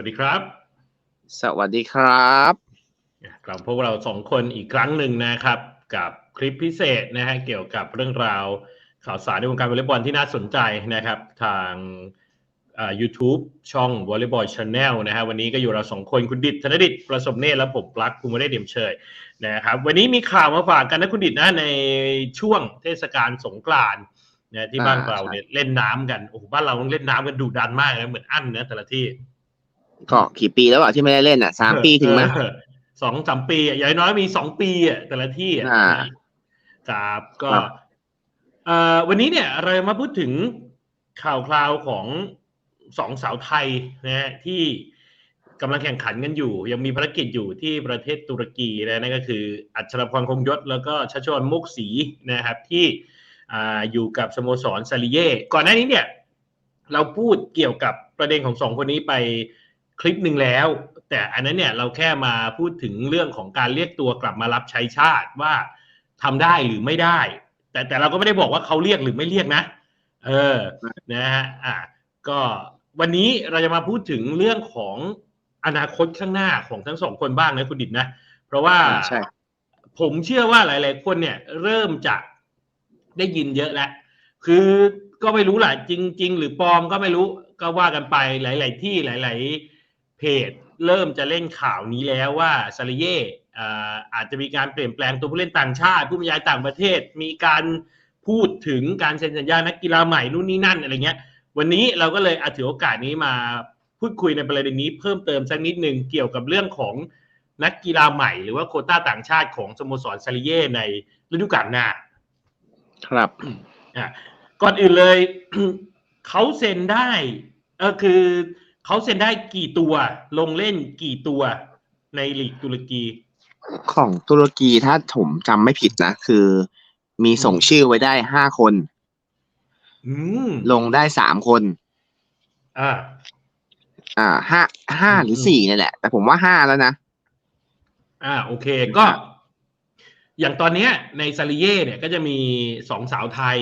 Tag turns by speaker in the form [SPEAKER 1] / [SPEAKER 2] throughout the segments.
[SPEAKER 1] วัสดีครับ
[SPEAKER 2] สวัสดีครับ
[SPEAKER 1] กลับพวกเราสองคนอีกครั้งหนึ่งนะครับ กับคลิปพิเศษนะฮะเกี่ยวกับเรื่องราวข่าวสารในวงการวอลเลย์บอลที่น่าสนใจนะครับ ทางอ่า YouTube ช่อง Volleyball Channel นะฮะวันนี้ก็อยู่เราสองคนคุณดิษฐ์ธนดิษฐ์ประสมเนตรและผมปลั๊กภูมิได้เดี่ยมเชยนะครับ วันนี้มีข่าวมาฝากกันนะคุณดิษฐ์นะในช่วงเทศกาลสงกรานต์นะที่บ้าน
[SPEAKER 2] อ่า
[SPEAKER 1] เราเนี่ยเล่นน้ำกันโอ้โหบ้านเราต้องเล่นน้ำกันดุดันมากนะเหมือนอั้นนะแต่ละที่
[SPEAKER 2] ก็กี่ปีแล้วอะที่ไม่ได้เล่นอะสามปีถึงไหม
[SPEAKER 1] เออสองสามปีอะอย่างน้อยมีสองปีอะแต่ละที่อะ
[SPEAKER 2] อ่า
[SPEAKER 1] ครับก็
[SPEAKER 2] ครับ
[SPEAKER 1] เอ่อวันนี้เนี่ยเรามาพูดถึงข่าวคราวของสองสาวไทยนะฮะที่กำลังแข่งขันกันอยู่ ยังมีภารกิจอยู่ที่ประเทศตุรกีนะนั่นก็คือ อัชรพรคงยศ แล้วก็ชัชวรมุกศรีนะครับที่อ่าอยู่กับสโมสรซาลิเย่ก่อนหน้านี้เนี่ย เราพูดเกี่ยวกับประเด็นของสองคนนี้ไป คลิปหนึ่งแล้ว แต่อันนั้นเนี่ยเราแค่มาพูดถึงเรื่องของการเรียกตัวกลับมารับใช้ชาติว่าทำได้หรือไม่ได้ แต่แต่เราก็ไม่ได้บอกว่าเขาเรียกหรือไม่เรียกนะ เออนะฮะอะก็วันนี้เราจะมาพูดถึงเรื่องของอนาคตข้างหน้าของทั้งสองคนบ้างนะคุณดิดนะ เพราะว่า
[SPEAKER 2] อ่าใช่
[SPEAKER 1] ผมเชื่อว่าหลาย ๆ คนเนี่ย เริ่มจะได้ยินเยอะแล้ว คือก็ไม่รู้แหละจริง ๆ หรือปลอมก็ไม่รู้ก็ว่ากันไปหลาย ๆ ที่หลาย ๆ เพจเริ่มจะเล่นข่าวนี้แล้วว่าซาลิเย่อ่าอาจจะมีการเปลี่ยนแปลงตัวผู้เล่นต่างชาติ ผู้บรรยายต่างประเทศ มีการพูดถึงการเซ็นสัญญานักกีฬาใหม่นู่นนี่นั่นอะไรเงี้ย วันนี้เราก็เลยอาถือโอกาสนี้มาพูดคุยในประเด็นนี้เพิ่มเติมสักนิดหนึ่งเกี่ยวกับเรื่องของนักกีฬาใหม่ หรือว่าโควต้าต่างชาติของสโมสรซาลิเย่ในฤดูกาลหน้า
[SPEAKER 2] ครับ
[SPEAKER 1] อะก่อนอื่นเลยเขาเซ็นได้เออคือ เขาเซ็นได้กี่ตัวลงเล่นกี่ตัวในลีกตุรกี
[SPEAKER 2] ของตุรกีถ้าผมจำไม่ผิดนะ คือ มีส่งชื่อไว้ได้ห้าคน
[SPEAKER 1] อืม
[SPEAKER 2] ลงได้สามคน
[SPEAKER 1] อ่า
[SPEAKER 2] อ่าห้าห้าหรือสี่เนี่ยแหละ แต่ผมว่าห้าแล้วนะ
[SPEAKER 1] อ่า โอเคก็ อย่างตอนเนี้ย ในซาลิเย่เนี่ยก็จะมีสองสาวไทย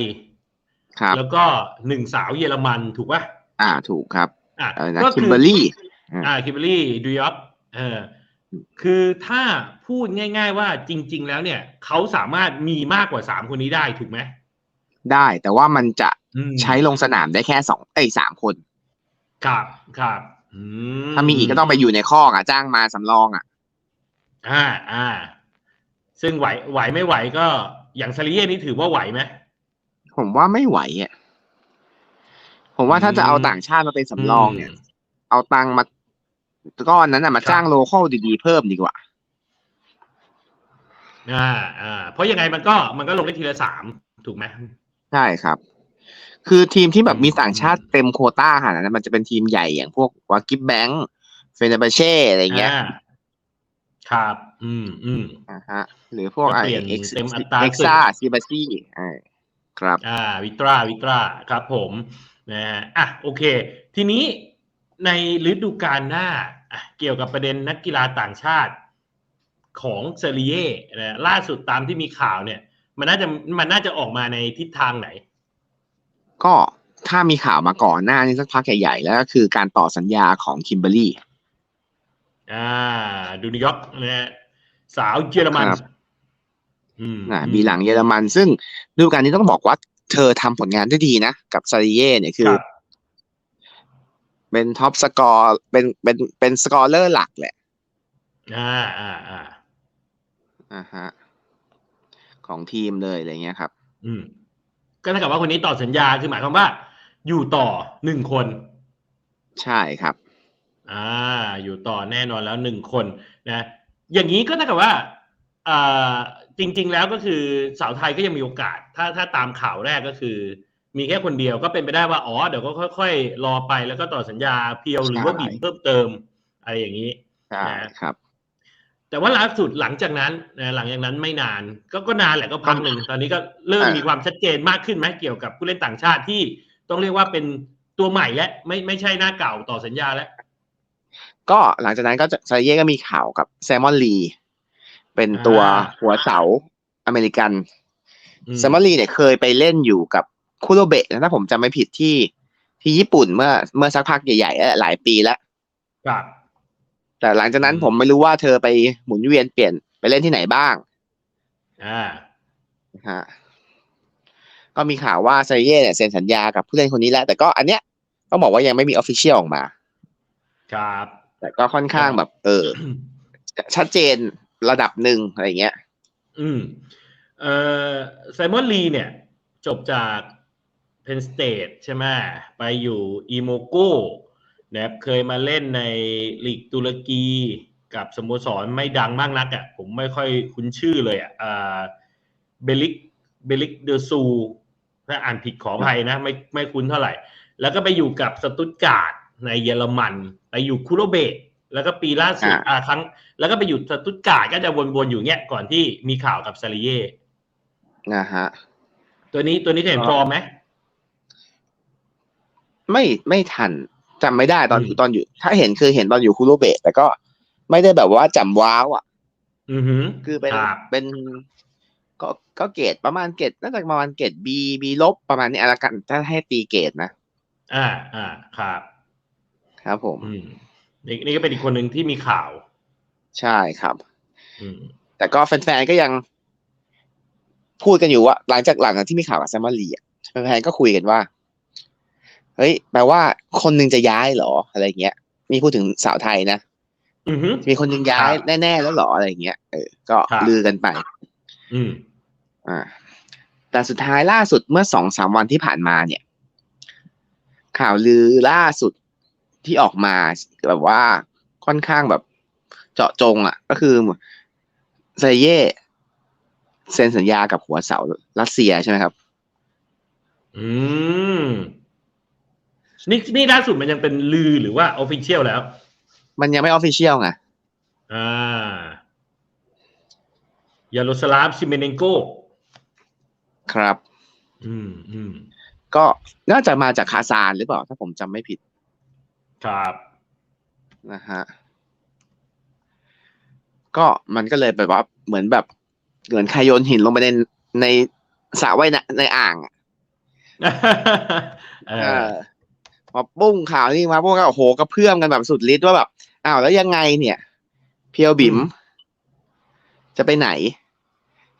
[SPEAKER 2] ครับ
[SPEAKER 1] แล้วก็หนึ่งสาวเยอรมันถูกป่ะ
[SPEAKER 2] อ่าถูกครับ
[SPEAKER 1] อะ
[SPEAKER 2] เออนะ
[SPEAKER 1] ก็
[SPEAKER 2] คิมเบอร์รี่
[SPEAKER 1] อ่าคิมเบอร์รี่ดูยอปเออคือถ้าพูดง่าย ๆ ว่าจริง ๆ แล้วเนี่ย เขาสามารถมีมากกว่าสามคนนี้ได้ถูกไหม
[SPEAKER 2] ได้แต่ว่ามันจะ
[SPEAKER 1] อืม
[SPEAKER 2] ใช้ลงสนามได้แค่สองเอ้ยสามคน
[SPEAKER 1] ครับครับอื
[SPEAKER 2] ถ้ามีอีกก็ต้องไปอยู่ในคอกอะ จ้างมาสำรองอะ
[SPEAKER 1] อ่าอ่า ซึ่งไหวไหวไม่ไหวก็อย่างซาลิเย่นี่ถือว่าไหวไหม
[SPEAKER 2] ผมว่าไม่ไหวอะ ผมว่าถ้าจะเอาต่างชาติมาเป็นสำรองเนี่ย เอาตังค์มาก้อนนั้นน่ะมาจ้างโลเคอลดีๆเพิ่มดีกว่า
[SPEAKER 1] อ่าอ่าเพราะยังไงมันก็มันก็ลงได้ทีละสามถูกไหม
[SPEAKER 2] ใช่ครับ คือทีมที่แบบมี
[SPEAKER 1] อืม
[SPEAKER 2] ต่างชาติเต็มโควต้าขนาดนั้นมันจะเป็นทีมใหญ่อย่างพวกวากิบแบงค์เฟเนบาเช่อะไรเงี้ย
[SPEAKER 1] อ่าครับ อืมอืม
[SPEAKER 2] นะฮะ หรือพวก
[SPEAKER 1] ก็
[SPEAKER 2] ไอ
[SPEAKER 1] เปลี่ยน
[SPEAKER 2] เอ็กซ์
[SPEAKER 1] เต็มอัตรา
[SPEAKER 2] เอ็กซ่าซีบาซี่ครับ
[SPEAKER 1] อ่าวิตราวิตราครับผม นะฮะอะโอเค ทีนี้ในฤดูกาลหน้าอะเกี่ยวกับประเด็นนักกีฬาต่างชาติของเซเรียนะล่าสุดตามที่มีข่าวเนี่ย มันน่าจะมันน่าจะออกมาในทิศทางไหน
[SPEAKER 2] ก็ถ้ามีข่าวมาก่อนหน้านี้สักพักใหญ่ๆแล้วก็คือการต่อสัญญาของคิมเบอร์รี่
[SPEAKER 1] อ่าดูนิยอร์กนะฮะสาวเยอรมัน
[SPEAKER 2] ครับ
[SPEAKER 1] อืม
[SPEAKER 2] นะบีหลังเยอรมัน ซึ่งฤดูกาลนี้ต้องบอกว่า เธอทำผลงานได้ดีนะ กับซาริเย่เนี่ยคือ
[SPEAKER 1] ครับ
[SPEAKER 2] เป็นท็อปสกอร์เป็นเป็นเป็นสกอร์เลอร์หลักแหละ
[SPEAKER 1] อ่าอ่าอ่า
[SPEAKER 2] อ่าฮะของทีมเลยอะไรเงี้ยครับ
[SPEAKER 1] อืม ก็เท่ากับว่าคนนี้ต่อสัญญาคือหมายความว่า อยู่ต่อหนึ่งคน
[SPEAKER 2] ใช่ครับ
[SPEAKER 1] อ่า อยู่ต่อแน่นอนแล้วหนึ่งคน นะ อย่างนี้ก็เท่ากับว่าอ่า จริง ๆ แล้วก็คือสาวไทยก็ยังมีโอกาส ถ้าถ้าตามข่าวแรกก็คือ มีแค่คนเดียวก็เป็นไปได้ว่าอ๋อเดี๋ยวก็ค่อย ๆ รอไปแล้วก็ต่อสัญญาเพียวหรือว่า
[SPEAKER 2] ใช่
[SPEAKER 1] บีบเพิ่มเติมอะไรอย่างนี้
[SPEAKER 2] ใช่ครับ
[SPEAKER 1] แต่ว่าล่าสุดหลังจากนั้นนะหลังจากนั้นไม่นาน ก็ก็นานแหละก็พักหนึ่งตอนนี้ก็เริ่ม
[SPEAKER 2] อ่ามี
[SPEAKER 1] มีความชัดเจนมากขึ้นไหมเกี่ยวกับผู้เล่นต่างชาติที่ต้องเรียกว่าเป็นตัวใหม่และไม่ไม่ใช่หน้าเก่าต่อสัญญาแล้ว
[SPEAKER 2] ก็หลังจากนั้นก็จะซาริเย่ก็มีข่าวกับแซมมอนลี เป็นตัว
[SPEAKER 1] อ่า
[SPEAKER 2] หัวเสาอเมริกัน
[SPEAKER 1] อืม
[SPEAKER 2] แซมมอนลีเนี่ยเคยไปเล่นอยู่กับคุโรเบะนะถ้าผมจำไม่ผิดที่ที่ญี่ปุ่นเมื่อเมื่อสักพักใหญ่ๆแล้วหลายปีแล้ว
[SPEAKER 1] ครับ
[SPEAKER 2] แต่หลังจากนั้น
[SPEAKER 1] อืม
[SPEAKER 2] ผมไม่รู้ว่าเธอไปหมุนเวียนเปลี่ยนไปเล่นที่ไหนบ้าง
[SPEAKER 1] อ่า
[SPEAKER 2] นะฮะก็มีข่าวว่าซาเย่เนี่ยเซ็นสัญญากับผู้เล่นคนนี้แล้ว แต่ก็อันเนี้ยต้องบอกว่ายังไม่มีออฟฟิเชียลออกมา
[SPEAKER 1] ครับ
[SPEAKER 2] แต่ก็ค่อนข้างแบบ เออ ชัดเจน ระดับหนึ่งอะไรเงี้ย
[SPEAKER 1] อืมเอ่อไซมอนลีเนี่ย จบจากเพนสเต e ใช่ไหมไปอยู่อีโมโกนะครับเคยมาเล่นในลีกตุรกีกับสโมสรไม่ดังมากนักอะ่ะผมไม่ค่อยคุ้นชื่อเลยอะ่ะเบลิกเบลิกเดอซูถ้าอ่านผิดขออภัยนะ ไม่ไม่คุ้นเท่าไหร่ แล้วก็ไปอยู่กับสตุตการ์ดในเยอรมัน ไปอยู่คูโรเบต แล้วก็ปีล่าสุด
[SPEAKER 2] อ่า
[SPEAKER 1] อ่าครั้ง แล้วก็ไปอยู่สตุตการ์ดก็จะวนๆอยู่เงี้ยก่อนที่มีข่าวกับซาริเย่
[SPEAKER 2] นะฮะ
[SPEAKER 1] ตัวนี้ตัวนี้เคยเห็น
[SPEAKER 2] ก็
[SPEAKER 1] ฟอร์มไหม
[SPEAKER 2] ไม่ไม่ทันจำไม่ได้ตอน
[SPEAKER 1] อืม
[SPEAKER 2] ตอนอยู่ ถ้าเห็นคือเห็นตอนอยู่คูโรเบะแต่ก็ไม่ได้แบบว่าจำว้าวอะ
[SPEAKER 1] อือหือ
[SPEAKER 2] คือเป็น
[SPEAKER 1] ครับ
[SPEAKER 2] เป็น ก็ก็เกรดประมาณเกรดน่าจะประมาณเกรดบีบีลบประมาณนี้อะไรกันถ้าให้ตีเกรดนะ
[SPEAKER 1] อ่า อ่าครับ
[SPEAKER 2] ครับผม
[SPEAKER 1] อืม นี่นี่ก็เป็นอีกคนหนึ่งที่มีข่าว
[SPEAKER 2] ใช่ครับ
[SPEAKER 1] อืม
[SPEAKER 2] แต่ก็แฟนๆก็ยัง พูดกันอยู่ว่า หลังจากหลังจากที่มีข่าวกับแซมมารีอะแฟนๆก็คุยกันว่า เฮ้ยแปลว่าคนหนึงจะย้ายเหรออะไรเงี้ยมีพูดถึงสาวไทยนะ
[SPEAKER 1] อือหือ
[SPEAKER 2] มีคนหนึงย้าย
[SPEAKER 1] ครับ
[SPEAKER 2] แน่ๆแล้วเหรออะไรเงี้ยเออก็
[SPEAKER 1] ครับ
[SPEAKER 2] ลือกันไป
[SPEAKER 1] อืม
[SPEAKER 2] อ่าแต่สุดท้ายล่าสุดเมื่อสองสามวันที่ผ่านมาเนี่ย ข่าวลือล่าสุด ที่ออกมาแบบว่าค่อนข้างแบบเจาะจงอะ ก็คือเซเย่เซ็นสัญญากับหัวเสารัสเซียใช่ไหมครับ
[SPEAKER 1] อืม นี่นี่ล่าสุดมันยังเป็นลือหรือว่าออฟฟิเชียลแล้ว
[SPEAKER 2] มันยังไม่ออฟฟิเชียลไง
[SPEAKER 1] อ่ายาโรสลาฟซิเมเนนโก
[SPEAKER 2] ครับ
[SPEAKER 1] อืมอืม
[SPEAKER 2] ก็น่าจะมาจากคาซานหรือเปล่า ถ้าผมจำไม่ผิด
[SPEAKER 1] ครับ
[SPEAKER 2] นะฮะก็มันก็เลยแบบว่าเหมือนแบบเหมือนใครโยนหินลงไปในในสระว่ายน้ำในอ่างอะ
[SPEAKER 1] เอ
[SPEAKER 2] เอ
[SPEAKER 1] อ
[SPEAKER 2] อพอปุ้งข่าวนี้มาพวกก็โอ้โหกระเพื่อมกันแบบสุดฤทธิ์ว่าแบบอ้าวแล้วยังไงเนี่ย เพียวบิ๋มจะไปไหน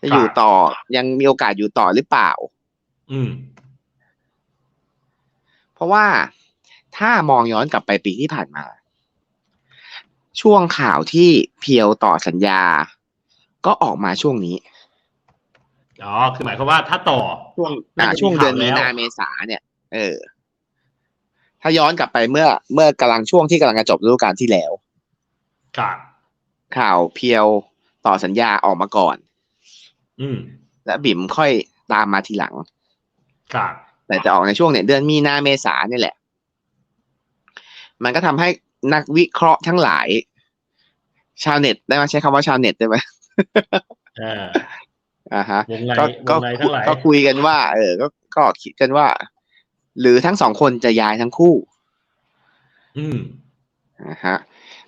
[SPEAKER 2] จะอยู่ต่อยังมีโอกาสอยู่ต่อหรือเปล่า
[SPEAKER 1] อืม
[SPEAKER 2] เพราะว่า ถ้ามองย้อนกลับไปปีที่ผ่านมา ช่วงข่าวที่เพียวต่อสัญญา ก็ออกมาช่วงนี้
[SPEAKER 1] อ๋อคือหมายความว่าถ้าต่อ
[SPEAKER 2] ช่วง
[SPEAKER 1] น่า
[SPEAKER 2] อ่า
[SPEAKER 1] จะมี
[SPEAKER 2] ช่วงเดือน
[SPEAKER 1] ข่าวแล้ว
[SPEAKER 2] มีนาเมษาเนี่ย เออ ถ้าย้อนกลับไปเมื่อ เมื่อกำลังช่วงที่กำลังจะจบฤดูกาลที่แล้ว
[SPEAKER 1] ครับ
[SPEAKER 2] ข่าวเพียวต่อสัญญาออกมาก่อน
[SPEAKER 1] อืม
[SPEAKER 2] และบิ่มค่อยตามมาทีหลัง
[SPEAKER 1] ครับ
[SPEAKER 2] แต่จะออกในช่วงเนี่ยเดือนมีนาเมษาเนี่ยแหละ มันก็ทำให้นักวิเคราะห์ทั้งหลาย ชาวเน็ตได้ไหมใช้คำว่าชาวเน็ตได้ไหม
[SPEAKER 1] เออ
[SPEAKER 2] อ่าฮะ
[SPEAKER 1] วงใน
[SPEAKER 2] ก็
[SPEAKER 1] ว
[SPEAKER 2] ก็
[SPEAKER 1] งในทั้งหลาย
[SPEAKER 2] ก็คุยกันว่า เออ ก็ก็คิดกันว่า หรือทั้งสองคนจะย้ายทั้งคู่
[SPEAKER 1] อืม
[SPEAKER 2] นะฮะ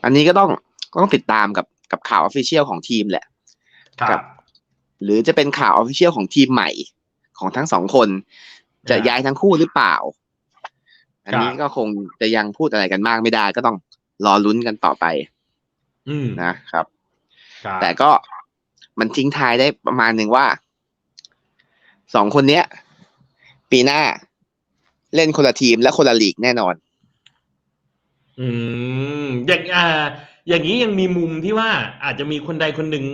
[SPEAKER 2] อันนี้ก็ต้องก็ต้องติดตามกับกับข่าวออฟฟิเชียลของทีมแหละ
[SPEAKER 1] ครั
[SPEAKER 2] ครับบหรือจะเป็นข่าวออฟฟิเชียลของทีมใหม่ของทั้งสองคน จะ
[SPEAKER 1] อ่า
[SPEAKER 2] ย้ายทั้งคู่หรือเปล่า อันนี้
[SPEAKER 1] ครับ
[SPEAKER 2] ก็คงจะยังพูดอะไรกันมากไม่ได้ ก็ต้องรอลุ้นกันต่อไป
[SPEAKER 1] อืม
[SPEAKER 2] นะครับ
[SPEAKER 1] ครับ
[SPEAKER 2] แต่ก็มันทิ้งท้ายได้ประมาณหนึ่งว่าสองคนเนี้ย ปีหน้าเล่นคนละทีมและคนละลีกแน่นอน
[SPEAKER 1] อืมอย่างอ่า อย่างนี้ยังมีมุมที่ว่าอาจจะมีคนใดคนหนึ่ง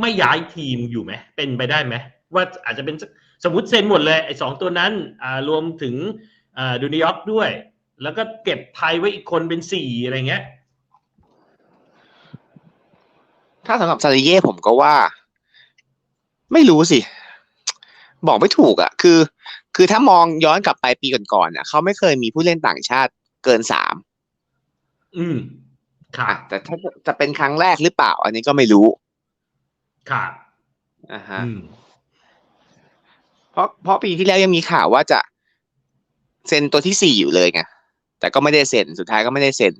[SPEAKER 1] ไม่ย้ายทีมอยู่ไหมเป็นไปได้ไหมว่าอาจจะเป็นสักสมมติเซ็นหมดเลยไอ้สองตัวนั้น อ่ารวมถึงอ่า ดูนิยอร์กด้วย แล้วก็เก็บไทยไว้อีกคนเป็นสี่อะไรเงี้ย
[SPEAKER 2] ถ้าสำหรับซาริเย่ผมก็ว่า ไม่รู้สิ บอกไม่ถูกอะ คือ คือถ้ามองย้อนกลับไปปีก่อนๆอะเขาไม่เคยมีผู้เล่นต่างชาติเกินสาม
[SPEAKER 1] อืมครับ
[SPEAKER 2] แต่ถ้าจะเป็นครั้งแรกหรือเปล่า อันนี้ก็ไม่รู้
[SPEAKER 1] ครับ
[SPEAKER 2] อ่าฮะ
[SPEAKER 1] อืม
[SPEAKER 2] เพราะเพราะปีที่แล้วยังมีข่าวว่าจะ เซ็นตัวที่สี่อยู่เลยไงแต่ก็ไม่ได้เซ็นสุดท้ายก็ไม่ได้เซ็น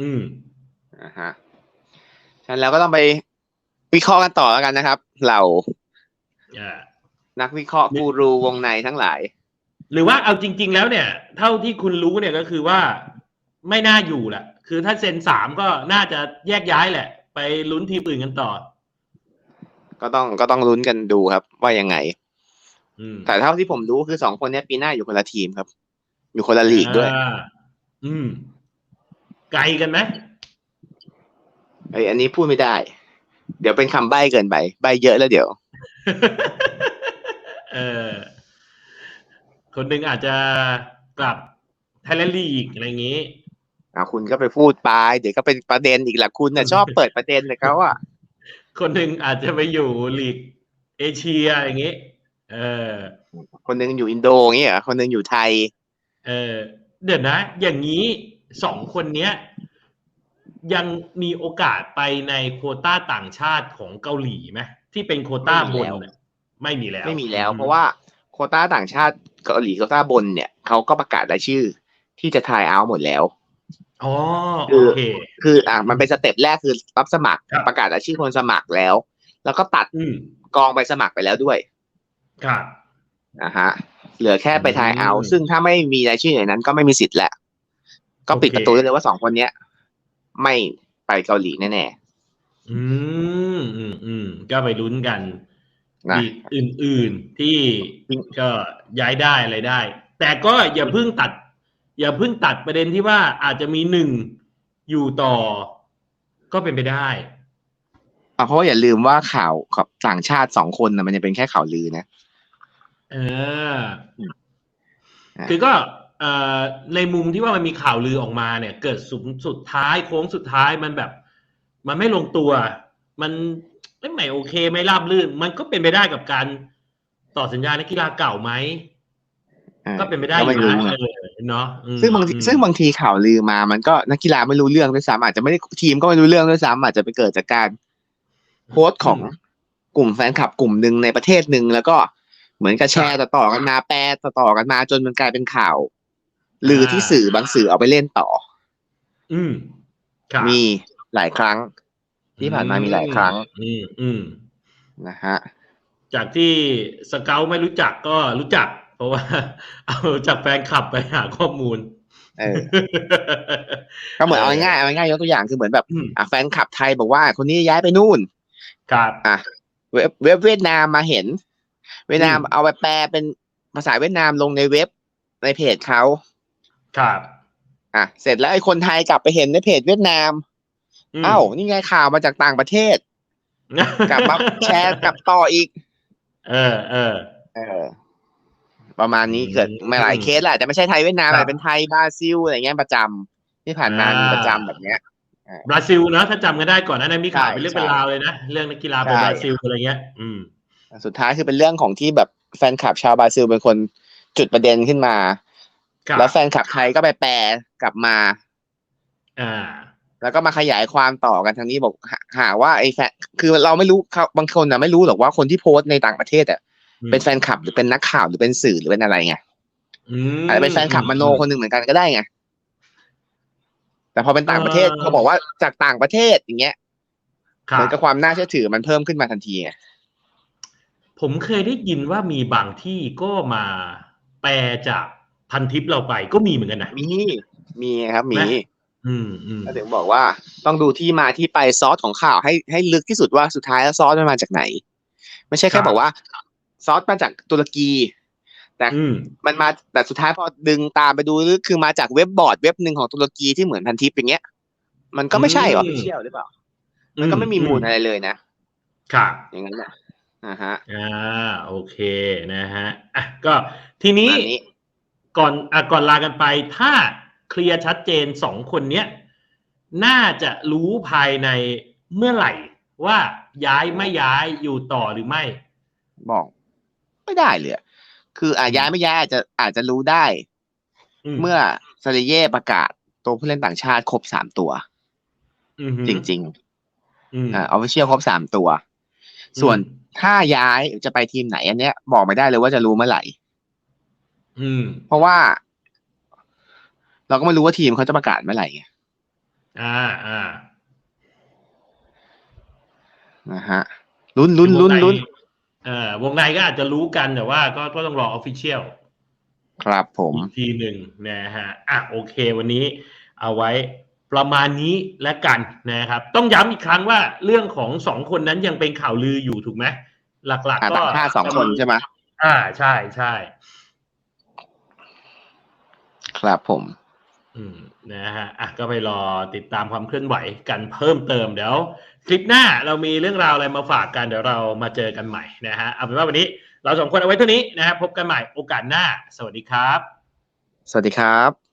[SPEAKER 1] อืม
[SPEAKER 2] อ่าฮะฉะนั้นแล้วก็ต้องไปวิเคราะห์กันต่อแล้วกันนะครับ เรา
[SPEAKER 1] อ่า
[SPEAKER 2] นักวิเคราะห์กูรูวงในทั้งหลาย
[SPEAKER 1] หรือว่าเอาจริง ๆ แล้วเนี่ย เท่าที่คุณรู้เนี่ยก็คือว่าไม่น่าอยู่แหละคือถ้าเซ็นสามก็น่าจะแยกย้ายแหละ ไปลุ้นทีมอื่นกันต่อ
[SPEAKER 2] ก็ต้องก็ต้องลุ้นกันดูครับว่ายังไง
[SPEAKER 1] อืม
[SPEAKER 2] แต่เท่าที่ผมรู้คือสองคนเนี้ยปีหน้าอยู่คนละทีมครับ อยู่คนละลีกด้วย
[SPEAKER 1] อ่าอืม ไกลกันไหม
[SPEAKER 2] ไอยอันนี้พูดไม่ได้ เดี๋ยวเป็นคำใบ้เกินไปใบ้เยอะแล้วเดี๋ยว
[SPEAKER 1] เออ คนหนึ่งอาจจะกลับไทยแลนด์ลีกอะไรอย่างนี้
[SPEAKER 2] อ่าคุณก็ไปพูดไปเดี๋ยวก็เป็นประเด็นอีกแหละคุณน่ะชอบเปิดประเด็นเลยเขาอะ
[SPEAKER 1] คนหนึ่งอาจจะไปอยู่ลีกเอเชียอย่างนี้ เออ
[SPEAKER 2] คนหนึงอยู่อินโดอย่างเงี้ยเหรอคนหนึงอยู่ไทย
[SPEAKER 1] เออเดี๋ยวนะ อย่างนี้สองคนเนี้ย ยังมีโอกาสไปในโควต้าต่างชาติของเกาหลีไหมที่เป็นโควต้าบนน่ะไม่มีแล้ว
[SPEAKER 2] ไม่มีแล้ว เพราะว่าโควต้าต่างชาติเกาหลีโควต้าบนเนี่ยเขาก็ประกาศรายชื่อที่จะทายเอาหมดแล้ว
[SPEAKER 1] อ๋อ
[SPEAKER 2] คื
[SPEAKER 1] โอ
[SPEAKER 2] อ
[SPEAKER 1] เค
[SPEAKER 2] คืออะมันเป็นสเต็ปแรกคือรับสมัคร
[SPEAKER 1] ครับ
[SPEAKER 2] ประกาศรายชื่อคนสมัครแล้ว แล้วก็ตัด
[SPEAKER 1] อืม
[SPEAKER 2] กองไปสมัครไปแล้วด้วย
[SPEAKER 1] ครับ
[SPEAKER 2] นะฮะเหลือแค่ไปทายเอา
[SPEAKER 1] อืม
[SPEAKER 2] ซึ่งถ้าไม่มีรายชื่อในนั้น ก็ไม่มีสิทธิ์แหละ ก็ปิด
[SPEAKER 1] โอเค
[SPEAKER 2] ประตูได้เลยว่าสองคนเนี้ย ไม่ไปเกาหลีแน่
[SPEAKER 1] อืมอืมอืมก็ไปลุ้นกัน
[SPEAKER 2] ๆนะ
[SPEAKER 1] ลีกอื่น ๆ ที่
[SPEAKER 2] จริง
[SPEAKER 1] ก็ย้ายได้อะไรได้ แต่ก็อย่าเพิ่งตัด อย่าเพิ่งตัดประเด็นที่ว่าอาจจะมีหนึ่งอยู่ต่อ ก็เป็นไปได้
[SPEAKER 2] อะเพราะว่าอย่าลืมว่าข่าวกับต่างชาติสองคนนะมันยังเป็นแค่ข่าวลือนะ
[SPEAKER 1] เออ
[SPEAKER 2] อะ
[SPEAKER 1] คือก็เอ่อในมุมที่ว่ามันมีข่าวลือออกมาเนี่ย เกิดสุดสุดท้ายโค้งสุดท้ายมันแบบ มันไม่ลงตัว มันไม่ไม่โอเคไม่ราบรื่น มันก็เป็นไปได้กับการต่อสัญญานักกีฬาเก่าไหม
[SPEAKER 2] อะ
[SPEAKER 1] ก็เป็นไปได้อ
[SPEAKER 2] ก็ไม่
[SPEAKER 1] ยู่
[SPEAKER 2] รู้
[SPEAKER 1] นะ
[SPEAKER 2] ไง
[SPEAKER 1] เออเนาะอืม
[SPEAKER 2] ซึ่งบางที
[SPEAKER 1] อืม
[SPEAKER 2] ซึ่งบางทีข่าวลือมา มันก็นักกีฬาไม่รู้เรื่องด้วยซ้ำอาจจะไม่ได้ทีมก็ไม่รู้เรื่องด้วยซ้ำอาจจะไปเกิดจากการโพสต์ของกลุ่มแฟนคลับกลุ่มหนึ่งในประเทศหนึ่งแล้วก็ เหมือนกับแชร์ต่อๆกันมาแปลต่อๆกันมาจนมันกลายเป็นข่าวลือที่สื่อบางสื่อเอาไปเล่นต่อ
[SPEAKER 1] อืมครับ
[SPEAKER 2] มีหลายครั้ง ที่ผ่านมามีหลายครั้ง
[SPEAKER 1] อืมอืม
[SPEAKER 2] นะฮะ
[SPEAKER 1] จากที่สเกลไม่รู้จักก็รู้จัก เพราะว่า เอาจากแฟนคลับไปหาข้อมูล
[SPEAKER 2] เออก็เหมือนเอาง่ายๆเอาง่ายๆยกตัวอย่างคือเหมือนแบบ
[SPEAKER 1] อืม
[SPEAKER 2] อะแฟนคลับไทยบอกว่าคนนี้ย้ายไปนู่น
[SPEAKER 1] ครับ
[SPEAKER 2] อะเว็บเว็บเวียดนามมาเห็น เวียดนาม
[SPEAKER 1] อืม
[SPEAKER 2] เอาไปแปลเป็นภาษาเวียดนามลงในเว็บในเพจเขา
[SPEAKER 1] ครับ
[SPEAKER 2] อะเสร็จแล้วไอ้คนไทยกลับไปเห็นในเพจเวียดนาม
[SPEAKER 1] ม
[SPEAKER 2] เอ้า นี่ไงข่าวมาจากต่างประเทศ กลับมาแชร์กลับต่ออีก
[SPEAKER 1] เออ เออ
[SPEAKER 2] เออ ประมาณนี้เกิดมาหลาย
[SPEAKER 1] อืม
[SPEAKER 2] เคสแหละแต่ไม่ใช่ไทยเวียดนาม
[SPEAKER 1] ครับ
[SPEAKER 2] แต่เป็นไทยบราซิลอะไรเงี้ยประจำที่ผ่านมา
[SPEAKER 1] อ่ามี
[SPEAKER 2] มีประจำแบบเนี้ย
[SPEAKER 1] บราซิลนะถ้าจำกันได้ก่อนหนานั้นมีข่าว
[SPEAKER 2] ใช่
[SPEAKER 1] เป็นเรื่อง
[SPEAKER 2] ใช่
[SPEAKER 1] เป็นราวเลยนะ เรื่องนักกีฬาไป
[SPEAKER 2] ใช่
[SPEAKER 1] บราซิลอะไรเงี้ย อืม
[SPEAKER 2] สุดท้ายคือเป็นเรื่องของที่แบบแฟนคลับชาวบราซิลเป็นคนจุดประเด็นขึ้นมา
[SPEAKER 1] ครับ
[SPEAKER 2] แล้วแฟนคลับไทยก็ไปแปลกลับมา
[SPEAKER 1] อ่า
[SPEAKER 2] แล้วก็มาขยายความต่อกันทางนี้บอกหาหาว่าไอ้แฟนคือเราไม่รู้เขาบางคนนะไม่รู้หรอกว่าคนที่โพสต์ในต่างประเทศอะ
[SPEAKER 1] อืม
[SPEAKER 2] เป็นแฟนคลับหรือเป็นนักข่าวหรือเป็นสื่อหรือเป็นอะไรไง
[SPEAKER 1] อืม
[SPEAKER 2] อาจจะเป็นแฟนคลับมโนคนหนึ่งเหมือนกันก็ได้ไงแต่พอเป็นต่างประเทศ
[SPEAKER 1] เออ
[SPEAKER 2] เขาบอกว่าจากต่างประเทศอย่างเงี้ย
[SPEAKER 1] ครั
[SPEAKER 2] เหมือบนกับความน่าเชื่อถือมันเพิ่มขึ้นมาทันทีไง
[SPEAKER 1] ผมเคยได้ยินว่ามีบางที่ก็มาแปลจากพันทิปเราไปก็มีเหมือนกันนะ
[SPEAKER 2] มี มีครับ มี
[SPEAKER 1] ไหมอืมอืม
[SPEAKER 2] ก็ถึงบอกว่าต้องดูที่มาที่ไปซอสของข่าวให้ให้ลึกที่สุดว่าสุดท้ายแล้วซอสมันมาจากไหน ไม่ใช่แค่บอกว่าซอสมาจากตุรกีแต่
[SPEAKER 1] อืม
[SPEAKER 2] มันมาแต่สุดท้ายพอดึงตามไปดูลึกคือมาจากเว็บบอร์ดเว็บหนึ่งของตุรกีที่เหมือนพันทิปอย่างเงี้ย มันก็ไม่ใช่หรอ
[SPEAKER 1] อืม
[SPEAKER 2] เชี่ยวหรือเปล่า มันก็ไม่มีมูลอะไรเลยนะ ครับ อย่างนั้นนะ อ่าฮะ
[SPEAKER 1] อ่าโอเคนะฮะอะก็ทีนี้
[SPEAKER 2] ประมาณนี้
[SPEAKER 1] ก่อนอะก่อนลากันไป ถ้าเคลียร์ชัดเจนสองคนเนี้ยน่าจะรู้ภายในเมื่อไหร่ ว่าย้ายไม่ย้ายอยู่ต่อหรือไม่
[SPEAKER 2] บอก ไม่ได้เลยอะคืออาย้ายไม่ย้ายอาจจะอาจจะรู้ได้ เมื่อซาเลเย่ประกาศตัวผู้เล่นต่างชาติครบสามตัว
[SPEAKER 1] อือหือ
[SPEAKER 2] จริง
[SPEAKER 1] อืม
[SPEAKER 2] ๆอ่าออฟฟิเชียลครบสามตัว ส่วนถ้าย้ายจะไปทีมไหนอันเนี้ยบอกไม่ได้เลยว่าจะรู้เมื่อไหร่
[SPEAKER 1] อืม
[SPEAKER 2] เพราะว่า เราก็ไม่รู้ว่าทีมเขาจะประกาศเมื่อไหร่ไง
[SPEAKER 1] อ่าอ่า
[SPEAKER 2] นะฮะลุ้นลุ้นลุ้นลุ้น
[SPEAKER 1] เอ่อวงในก็อาจจะรู้กันแต่ว่าก็ก็ต้องรอออฟฟิเชียล
[SPEAKER 2] ครับผม
[SPEAKER 1] อีกทีหนึ่งนะฮะ อะโอเค วันนี้เอาไว้ ประมาณนี้และกันนะครับ ต้องย้ำอีกครั้งว่าเรื่องของสองคนนั้นยังเป็นข่าวลืออยู่ถูกไหมหลัก
[SPEAKER 2] อ่า
[SPEAKER 1] ๆก็
[SPEAKER 2] ต่างชาติสองคนใช่ไหม
[SPEAKER 1] อ่าใช่ใช่
[SPEAKER 2] ครับผม
[SPEAKER 1] อืมนะฮะอะก็ไปรอติดตามความเคลื่อนไหวกันเพิ่มเติมเดี๋ยวคลิปหน้าเรามีเรื่องราวอะไรมาฝากกันเดี๋ยวเรามาเจอกันใหม่นะฮะเอาเป็นว่าวันนี้เราสองคนเอาไว้เท่านี้นะฮะพบกันใหม่โอกาสหน้า สวัสดีครับ
[SPEAKER 2] สวัสดีครับ